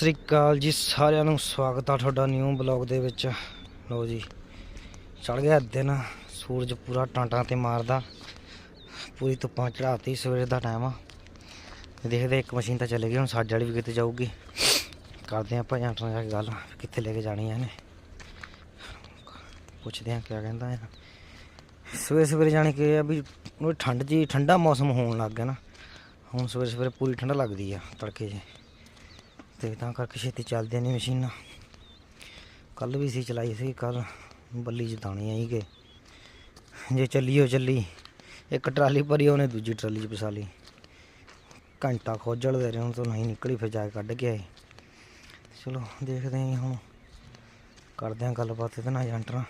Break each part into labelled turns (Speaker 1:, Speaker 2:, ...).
Speaker 1: ਸ੍ਰੀ ਅਕਾਲ ਜੀ ਸਾਰਿਆਂ ਨੂੰ, ਸਵਾਗਤ ਆ ਤੁਹਾਡਾ ਨਿਊ ਬਲੌਗ ਦੇ ਵਿੱਚ। ਲਓ ਜੀ ਚੜ ਗਿਆ ਦਿਨ, ਸੂਰਜ ਪੂਰਾ ਟਾਂਟਾਂ ਤੇ ਮਾਰਦਾ। ਪੂਰੀ ਧੁੱਪਾਂ ਚੜਾਤੀ ਸਵੇਰ ਦਾ ਟਾਈਮ ਆ ਦੇਖਦੇ ਇੱਕ ਮਸ਼ੀਨ ਤਾਂ ਚਲੇ ਗਈ, ਹੁਣ ਸਾਡੇ ਵਾਲੀ ਵੀ ਕਿਤੇ ਜਾਊਗੀ। ਕਰਦੇ ਆਪਾਂ ਏਜੰਟ ਨਾਲ ਜਾ ਕੇ ਗੱਲ ਕਿੱਥੇ ਲੈ ਕੇ ਜਾਣੀ ਆ ਇਹਨੇ। ਪੁੱਛਦੇ ਆ ਕਿਆ ਕਹਿੰਦਾ ਆ ਸਵੇਰੇ ਸਵੇਰੇ ਜਾਣੀ ਕਿ ਇਹ ਆ ਵੀ ਠੰਡ ਜੀ, ਠੰਡਾ ਮੌਸਮ ਹੋਣ ਲੱਗ ਗਿਆ ਨਾ। ਹੁਣ ਸਵੇਰੇ ਸਵੇਰੇ ਪੂਰੀ ਠੰਡ ਲੱਗਦੀ ਆ ਤੜਕੇ 'ਚ ਤੇ ਤਾਂ ਕਰਕੇ ਛੇਤੀ ਚੱਲਦੀਆਂ ਨੇ ਮਸ਼ੀਨਾਂ। ਕੱਲ ਵੀ ਸੀ, ਚਲਾਈ ਸੀ ਕੱਲ ਬੱਲੀ 'ਚ ਦਾਣੇ ਆਈ ਗਏ ਜੇ ਚੱਲੀ ਉਹ ਚੱਲੀ। ਇੱਕ ਟਰਾਲੀ ਭਰੀ, ਉਹਨੇ ਦੂਜੀ ਟਰਾਲੀ 'ਚ ਪਸਾ ਲਈ। ਘੰਟਾ ਖੋਜਲਦੇ ਰਹੇ, ਹੁਣ ਤੋਂ ਨਹੀਂ ਨਿਕਲੀ, ਫਿਰ ਜਾ ਕੇ ਕੱਢ ਕੇ ਆਏ। ਚਲੋ, ਦੇਖਦੇ ਹਾਂ ਜੀ ਹੁਣ। ਕਰਦੇ ਹਾਂ ਗੱਲਬਾਤ ਇਹਦੇ ਨਾਲ, ਏਜੰਟ। ਨਾਲ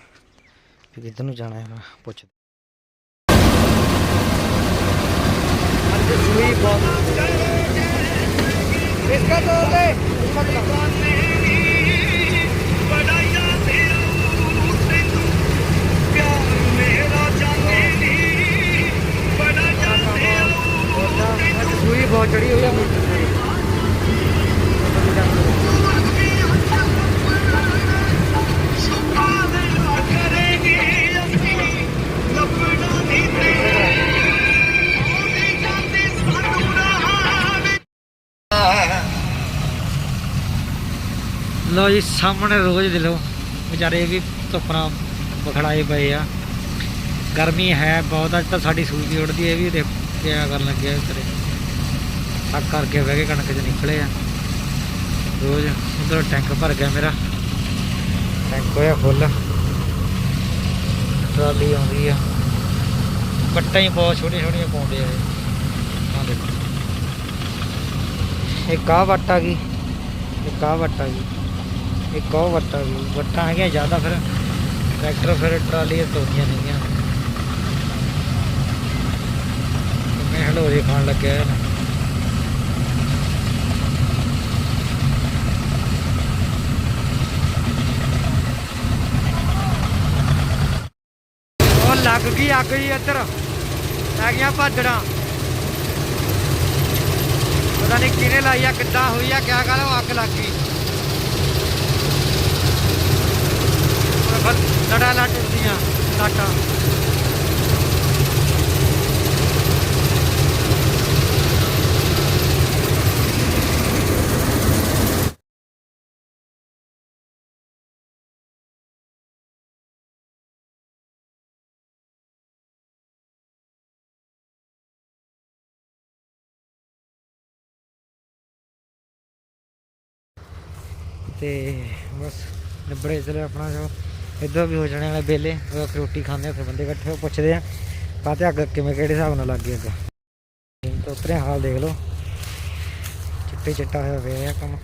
Speaker 1: ਵੀ ਕਿੱਧਰ ਨੂੰ ਜਾਣਾ ਹੈ ਪੁੱਛ ਸੂਈ इसका तो होते बहुत चढ़ी हुई है ਆ ਜੀ, ਸਾਹਮਣੇ ਰੋਜ਼ ਦੇ ਲੋ ਵਿਚਾਰੇ ਵੀ ਧੁੱਪਣਾ ਬਖੜਾਏ ਪਏ ਆ। ਗਰਮੀ ਹੈ ਬਹੁਤ, ਅੱਜ ਤਾਂ ਸਾਡੀ ਸੂਜੀ ਉੜਦੀ ਇਹ ਵੀ ਦੇਖ ਕਿਆ ਕਰਨ ਲੱਗਿਆ ਵਿਚਾਰੇ। ਥੱਕ ਕਰਕੇ ਬਹਿ ਕੇ ਕਣਕ 'ਚ ਨਿਕਲੇ ਆ। ਰੋਜ਼ ਉਧਰ ਟੈਂਕ ਭਰ ਗਿਆ ਮੇਰਾ। ਟੈਂਕ ਹੋਇਆ ਫੁੱਲ। ਟਰਾਲੀ ਆਉਂਦੀ ਆ। ਕੱਟਾਂ ਹੀ ਬਹੁਤ ਛੋਟੀਆਂ ਛੋਟੀਆਂ ਪਾਉਂਦੇ ਆ ਇਹ। ਆਹ ਦੇਖੋ। ਇੱਕ ਆਹ ਵੱਟ ਆ ਗਈ। ਇੱਕ ਆਹ ਵੱਟ ਆ ਗਈ। ਇੱਕ ਉਹ ਵੱਟਾਂ ਵੀ ਵੱਟਾਂ ਹੈਗੀਆਂ ਜ਼ਿਆਦਾ ਫਿਰ ਟਰੈਕਟਰ ਫਿਰ ਟਰਾਲੀ ਤੋਦੀਆਂ ਨਹੀਂਆਂ ਮੈਂ ਹਲੋਰੇ ਖਾਣ ਲੱਗਿਆ ਹੈ ਉਹ ਲੱਗ ਗਈ ਅੱਗ ਜੀ ਇੱਧਰ ਆ ਗਿਆ ਭਾਜੜਾ। ਪਤਾ ਨਹੀਂ ਕਿਹਨੇ ਲਾਈ ਆ ਕਿੱਦਾਂ ਹੋਈ ਆ ਕਿਆ ਗੱਲ ਉਹ ਅੱਗ ਲੱਗ ਗਈ। ਫਿਰ ਲੜਾ ਲੱਟ ਉੱਡੀਆਂ ਲਾਟਾਂ। ਤੇ ਬਸ ਨਿਬੜੇ ਚਲੇ ਆਪਣਾ ਜੋ। ਇੱਧਰ ਵੀ ਹੋ ਜਾਣੇ ਵਾਲੇ ਬੇਲੇ ਉਹ ਫਿਰ ਰੋਟੀ ਖਾਂਦੇ ਆ, ਫਿਰ ਬੰਦੇ ਇਕੱਠੇ ਹੋ ਪੁੱਛਦੇ ਆ ਕਾਤੇ ਅੱਗ ਕਿਵੇਂ ਕਿਹੜੇ ਹਿਸਾਬ ਨਾਲ ਲੱਗ ਗਈ ਅੱਗ। ਤੋਂ ਉਤਰੇ ਹਾਲ ਦੇਖ ਲਓ, ਚਿੱਟੇ ਚਿੱਟਾ ਹੋਇਆ ਪਿਆ ਇਹ ਕੰਮ।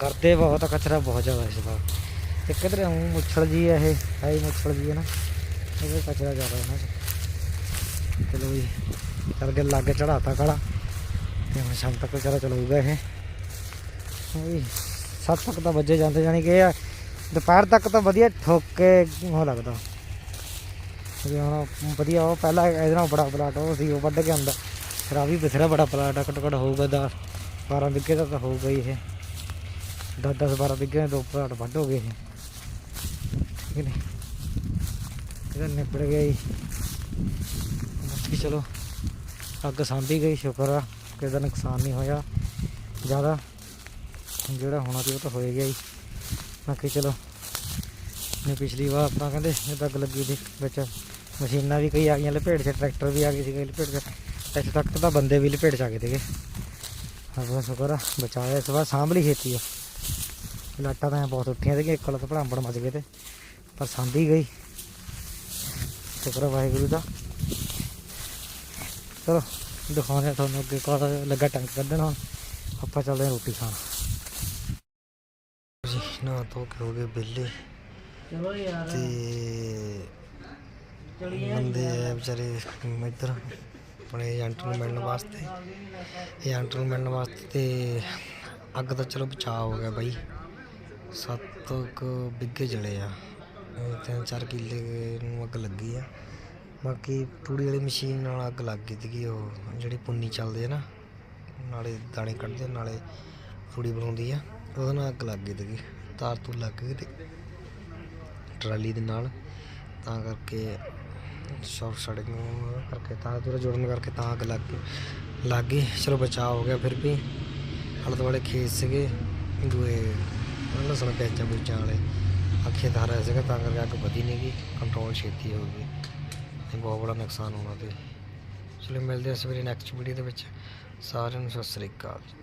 Speaker 1: ਕਰਦੇ ਬਹੁਤ, ਕਚਰਾ ਬਹੁਤ ਜ਼ਿਆਦਾ ਇਸ ਵਾਰ। ਇੱਕ ਇਧਰ ਮੁੱਛੜ ਜੀ ਹੈ ਇਹ ਹੈ ਹੀ ਮੁੱਛਲ ਜੀ ਹੈ ਨਾ, ਇਹਦੇ ਕਚਰਾ ਜ਼ਿਆਦਾ ਹੈ ਨਾ ਚਲੋ ਜੀ, ਚੱਲ ਕੇ ਲਾਗੇ ਚੜਾਤਾ ਕਾਲਾ, ਤੇ ਹੁਣ ਸ਼ਾਮ ਤੱਕ ਵਿਚਾਰਾ ਚਲਾਊਗਾ ਇਹ। ਵੀ ਸੱਤ ਤੱਕ ਤਾਂ ਵੱਜੇ ਜਾਂਦੇ, ਜਾਣੀ ਕਿ ਇਹ ਦੁਪਹਿਰ ਤੱਕ ਤਾਂ ਵਧੀਆ ਠੋਕ ਕੇ ਉਹ ਲੱਗਦਾ। ਵੀ ਹੁਣ ਵਧੀਆ ਉਹ ਪਹਿਲਾਂ ਇਹਦੇ ਨਾਲ ਬੜਾ ਪਲਾਟ ਉਹ ਸੀ, ਉਹ ਵੱਢ ਕੇ ਆਉਂਦਾ। ਫਿਰ ਆ ਵੀ ਬਥੇਰਾ ਬੜਾ ਪਲਾਟ ਆ ਘੱਟੋ ਘੱਟ ਹੋਊਗਾ ਦਾ 12 ਵਿੱਗੇ ਦਾ ਤਾਂ ਹੋਊਗਾ ਹੀ ਇਹ। 10 10 12 ਵਿੱਗੇ ਦੇ ਦੋ ਪਲਾਟ ਵੱਢ ਹੋ ਗਏ ਇਹ। ਠੀਕ ਨੇ? ਇਹਦਾ ਨਿਪੜ ਗਿਆ ਜੀ। ਬਾਕੀ ਚਲੋ, ਅੱਗ ਸਾਂਭੀ ਗਈ, ਸ਼ੁਕਰ ਆ, ਕਿਸੇ ਦਾ ਨੁਕਸਾਨ ਨਹੀਂ ਹੋਇਆ। ਜ਼ਿਆਦਾ ਜਿਹੜਾ ਹੋਣਾ ਸੀ ਉਹ ਤਾਂ ਹੋਏ ਗਿਆ ਹੀ ਬਾਕੀ ਚਲੋ ਨੇ ਪਿਛਲੀ ਵਾਰ ਆਪਾਂ ਕਹਿੰਦੇ ਇਹ ਅੱਗ ਲੱਗੀ ਸੀ ਵਿੱਚ ਮਸ਼ੀਨਾਂ ਵੀ ਕਈ ਆ ਗਈਆਂ, ਲਪੇਟ 'ਚ ਟਰੈਕਟਰ ਵੀ ਆ ਗਏ ਸੀਗੇ, ਲਪੇਟ 'ਚ। ਇੱਥੇ ਤੱਕ ਤਾਂ ਬੰਦੇ ਵੀ ਲਪੇਟ 'ਚ ਆ ਗਏ ਸੀਗੇ। ਹਾਂ ਸ਼ੁਕਰ ਆ, ਬਚਾਇਆ ਇਸ ਵਾਰ ਸਾਂਭ ਲਈ ਖੇਤੀ ਆ ਲਾਟਾਂ ਤਾਂ ਐਂ ਬਹੁਤ ਉੱਠੀਆਂ ਸੀਗੀਆਂ, ਇੱਕ ਵਾਰ ਤਾਂ ਭੜਾਂਬੜ ਮੱਜ ਗਏ ਤੇ, ਪਰ ਸਾਂਭੀ ਗਈ। ਸ਼ੁਕਰ ਵਾਹਿਗੁਰੂ ਦਾ। ਚਲੋ, ਦਿਖਾਉਂਦੇ ਆ ਤੁਹਾਨੂੰ ਅੱਗੇ ਕਾਹਦਾ ਲੱਗਾ ਟੈਂਕ ਕੱਢਣਾ ਹੁਣ। ਆਪਾਂ ਚੱਲਦੇ ਹਾਂ ਰੋਟੀ ਖਾਣ। ਨਾ ਧੋ ਕੇ ਹੋ ਗਏ ਵਿਹਲੇ।
Speaker 2: ਚਲੋ ਯਾਰ।
Speaker 1: ਤੇ ਬੰਦੇ ਆ ਵਿਚਾਰੇ ਇੱਧਰ ਆਪਣੇ ਏਜੰਟ ਨੂੰ ਮਿਲਣ ਵਾਸਤੇ। ਏਜੰਟ ਨੂੰ ਮਿਲਣ ਵਾਸਤੇ ਤੇ ਅੱਗ ਦਾ ਚਲੋ ਬਚਾਅ ਹੋ ਗਿਆ ਬਾਈ। ਸੱਤ ਕੁ ਬਿੱਗੇ ਜਲੇ ਆ। ਤਿੰਨ ਚਾਰ ਕਿੱਲੇ ਨੂੰ ਅੱਗ ਲੱਗੀ ਆ। ਬਾਕੀ ਤੂੜੀ ਵਾਲੀ ਮਸ਼ੀਨ ਨਾਲ ਅੱਗ ਲੱਗ ਗਈ ਸੀਗੀ ਉਹ ਜਿਹੜੀ ਪੁੰਨੀ ਚੱਲਦੀ ਹੈ ਨਾ ਨਾਲੇ ਦਾਣੇ ਕੱਢਦੇ ਨਾਲੇ ਤੂੜੀ ਬਣਾਉਂਦੀ ਆ
Speaker 2: ਉਹਦੇ ਨਾਲ ਅੱਗ ਲੱਗ ਗਈ ਸੀਗੀ। ਤਾਰ ਤੋਂ ਲੱਗ ਗਈ ਤੇ ਟਰਾਲੀ ਦੇ ਨਾਲ। ਤਾਂ ਕਰਕੇ ਸ਼ਾਰਟ ਸਰਕਟਿੰਗ ਕਰਕੇ ਤਾਰ ਦੂਰ ਜੁੜਨ ਕਰਕੇ ਤਾਂ ਅੱਗ ਲੱਗ ਗਈ। ਲੱਗ ਗਈ। ਚਲੋ ਬਚਾਅ ਹੋ ਗਿਆ ਫਿਰ ਵੀ। ਆਲੇ ਦੁਆਲੇ ਖੇਤ ਸੀਗੇ। ਦੂਏ ਲਸਣ ਪੈਚਾਂ ਬੂਜਾਂ ਵਾਲੇ। ਅੱਖੇ ਧਾਰ ਰਿਹਾ ਸੀਗਾ, ਤਾਂ ਕਰਕੇ ਅੱਗ ਵਧੀ ਨਹੀਂ ਗਈ। ਕੰਟਰੋਲ ਛੇਤੀ ਹੋ ਗਈ। ਇਹ ਬਹੁਤ ਬੜਾ ਨੁਕਸਾਨ ਹੋਣਾ ਤੇ। ਚਲੋ ਮਿਲਦੇ ਹਾਂ ਸਵੇਰੇ ਨੈਕਸਟ ਵੀਡੀਓ ਦੇ ਵਿੱਚ। ਸਾਰਿਆਂ ਨੂੰ ਸਤਿ ਸ੍ਰੀ ਅਕਾਲ।